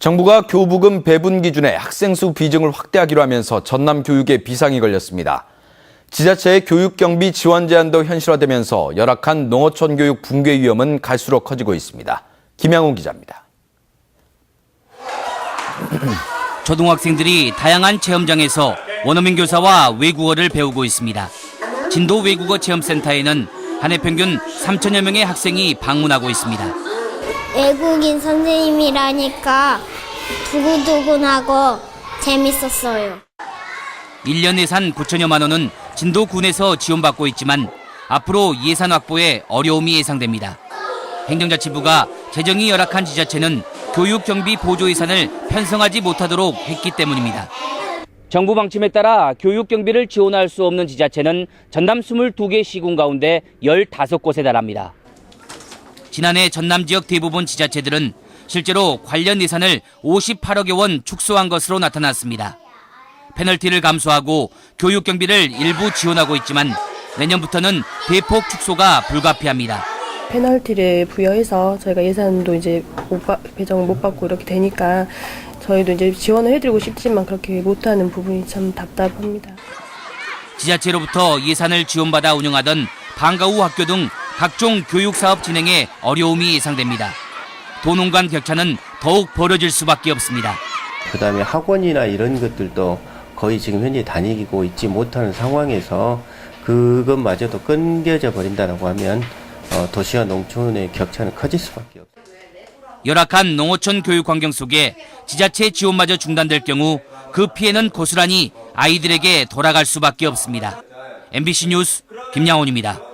정부가 교부금 배분 기준에 학생 수 비중을 확대하기로 하면서 전남 교육에 비상이 걸렸습니다. 지자체의 교육 경비 지원 제한도 현실화되면서 열악한 농어촌 교육 붕괴 위험은 갈수록 커지고 있습니다. 김양훈 기자입니다. 초등학생들이 다양한 체험장에서 원어민 교사와 외국어를 배우고 있습니다. 진도 외국어 체험센터에는 한 해 평균 3천여 명의 학생이 방문하고 있습니다. 외국인 선생님이라니까 두고두고하고 재밌었어요. 1년 예산 9천여만 원은 진도군에서 지원받고 있지만 앞으로 예산 확보에 어려움이 예상됩니다. 행정자치부가 재정이 열악한 지자체는 교육 경비 보조 예산을 편성하지 못하도록 했기 때문입니다. 정부 방침에 따라 교육 경비를 지원할 수 없는 지자체는 전남 22개 시군 가운데 15곳에 달합니다. 지난해 전남 지역 대부분 지자체들은 실제로 관련 예산을 58억여 원 축소한 것으로 나타났습니다. 페널티를 감수하고 교육 경비를 일부 지원하고 있지만 내년부터는 대폭 축소가 불가피합니다. 페널티를 부여해서 저희가 예산도 이제 못 배정을 못 받고 이렇게 되니까 저희도 이제 지원을 해드리고 싶지만 그렇게 못하는 부분이 참 답답합니다. 지자체로부터 예산을 지원받아 운영하던 방과 후 학교 등 각종 교육 사업 진행에 어려움이 예상됩니다. 도농 간 격차는 더욱 벌어질 수밖에 없습니다. 그다음에 학원이나 이런 것들도 거의 지금 현재 다니고 있지 못하는 상황에서 그것마저도 끊겨져 버린다라고 하면 어, 도시와 농촌의 격차는 커질 수밖에 없습니다. 열악한 농어촌 교육 환경 속에 지자체 지원마저 중단될 경우 그 피해는 고스란히 아이들에게 돌아갈 수밖에 없습니다. MBC 뉴스 김양훈입니다.